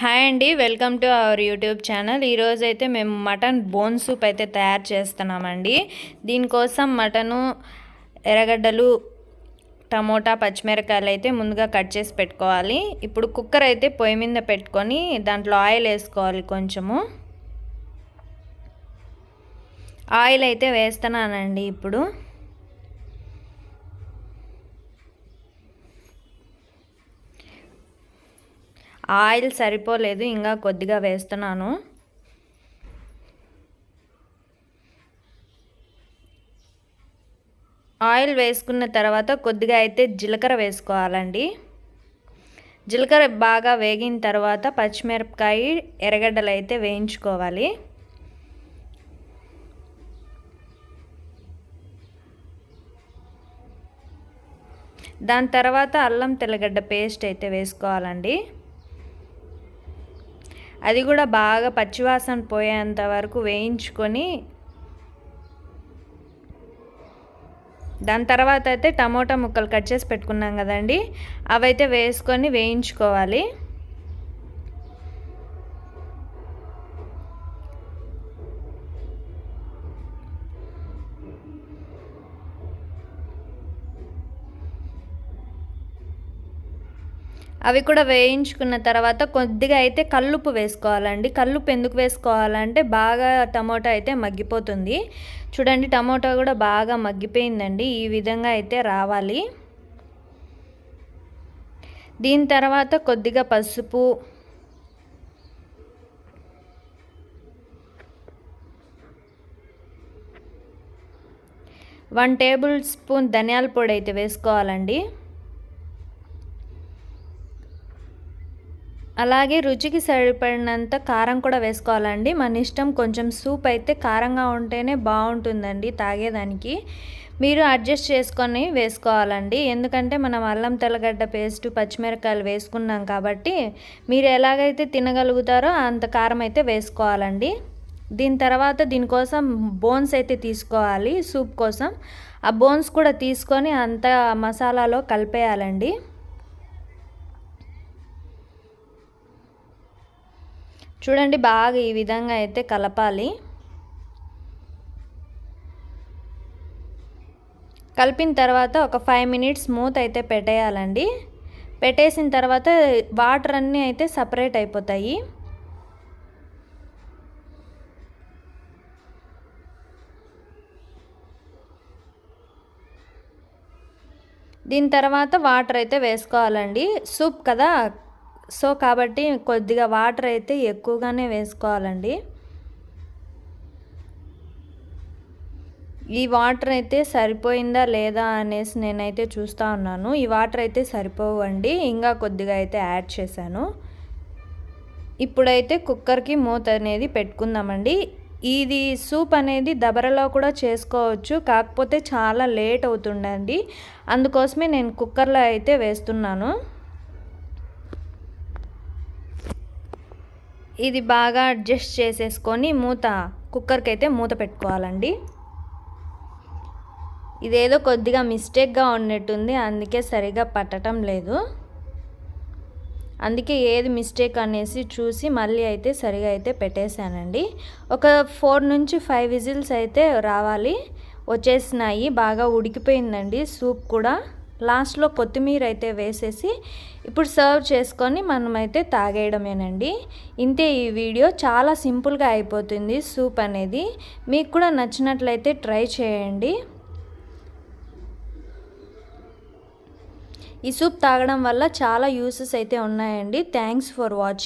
Hi అండి welcome to our YouTube channel. ఈరోజు అయితే మేము మటన్ బోన్ సూప్ అయితే తయారు చేస్తున్నామండి. దీనికోసం మటను ఎర్రగడ్డలు టమోటా పచ్చిమిరకాయలు అయితే ముందుగా కట్ చేసి పెట్టుకోవాలి. ఇప్పుడు కుక్కర్ అయితే పొయ్యి మీద పెట్టుకొని దాంట్లో ఆయిల్ వేసుకోవాలి కొంచెము. ఆయిల్ అయితే వేస్తున్నానండి ఇప్పుడు. ఆయిల్ సరిపోలేదు ఇంకా కొద్దిగా వేస్తున్నాను. ఆయిల్ వేసుకున్న తర్వాత కొద్దిగా అయితే జీలకర్ర వేసుకోవాలండి. జీలకర్ర బాగా వేగిన తర్వాత పచ్చిమిరపకాయ ఎర్రగడ్డలు అయితే వేయించుకోవాలి. దాని తర్వాత అల్లం తెల్లగడ్డ పేస్ట్ అయితే వేసుకోవాలండి. అది కూడా బాగా పచ్చివాసన పోయేంత వరకు వేయించుకొని దాని తర్వాత అయితే టమోటా ముక్కలు కట్ చేసి పెట్టుకున్నాం కదండి. అవైతే వేసుకొని వేయించుకోవాలి. అవి కూడా వేయించుకున్న తర్వాత కొద్దిగా అయితే కల్లుప్పు వేసుకోవాలండి. కల్లుప్పు ఎందుకు వేసుకోవాలంటే బాగా టమోటా అయితే మగ్గిపోతుంది. చూడండి టమోటా కూడా బాగా మగ్గిపోయిందండి. ఈ విధంగా అయితే రావాలి. దీని తర్వాత కొద్దిగా పసుపు. వన్ టేబుల్ స్పూన్ ధనియాల పొడి అయితే వేసుకోవాలండి. అలాగే రుచికి సరిపడినంత కారం కూడా వేసుకోవాలండి. మన ఇష్టం కొంచెం సూప్ అయితే కారంగా ఉంటేనే బాగుంటుందండి తాగేదానికి. మీరు అడ్జస్ట్ చేసుకొని వేసుకోవాలండి. ఎందుకంటే మనం అల్లం తెల్లగడ్డ పేస్ట్ పచ్చిమిరకాయలు వేసుకున్నాం కాబట్టి మీరు ఎలాగైతే తినగలుగుతారో అంత కారం అయితే వేసుకోవాలండి. దీని తర్వాత దీనికోసం బోన్స్ అయితే తీసుకోవాలి సూప్ కోసం. ఆ బోన్స్ కూడా తీసుకొని అంత మసాలాలో కలిపేయాలండి. చూడండి బాగా ఈ విధంగా అయితే కలపాలి. కలిపిన తర్వాత ఒక ఫైవ్ మినిట్స్ మూత అయితే పెట్టేయాలండి. పెట్టేసిన తర్వాత వాటర్ అన్నీ అయితే సపరేట్ అయిపోతాయి. దీని తర్వాత వాటర్ అయితే వేసుకోవాలండి. సూప్ కదా? సో కాబట్టి కొద్దిగా వాటర్ అయితే ఎక్కువగానే వేసుకోవాలండి. ఈ వాటర్ అయితే సరిపోయిందా లేదా అనేసి నేనైతే చూస్తూ ఉన్నాను. ఈ వాటర్ అయితే సరిపోవండి. ఇంకా కొద్దిగా అయితే యాడ్ చేశాను. ఇప్పుడైతే కుక్కర్కి మూత అనేది పెట్టుకుందామండి. ఇది సూప్ అనేది దబరలో కూడా చేసుకోవచ్చు. కాకపోతే చాలా లేట్ అవుతుండండి అందుకోసమే నేను కుక్కర్లో అయితే వేస్తున్నాను. ఇది బాగా అడ్జస్ట్ చేసేసుకొని మూత కుక్కర్కి అయితే మూత పెట్టుకోవాలండి. ఇదేదో కొద్దిగా మిస్టేక్గా ఉన్నట్టుంది అందుకే సరిగా పట్టడం లేదు. అందుకే ఏది మిస్టేక్ అనేసి చూసి మళ్ళీ అయితే సరిగా అయితే పెట్టేశానండి. ఒక ఫోర్ నుంచి ఫైవ్ విజిల్స్ అయితే రావాలి. వచ్చేసినాయి బాగా ఉడికిపోయిందండి సూప్ కూడా. లాస్ట్లో కొత్తిమీర అయితే వేసేసి ఇప్పుడు సర్వ్ చేసుకొని మనమైతే తాగేయడమేనండి. ఇంతే ఈ వీడియో చాలా సింపుల్గా అయిపోతుంది సూప్ అనేది. మీకు కూడా నచ్చినట్లయితే ట్రై చేయండి. ఈ సూప్ తాగడం వల్ల చాలా యూసెస్ అయితే ఉన్నాయండి. Thanks for watching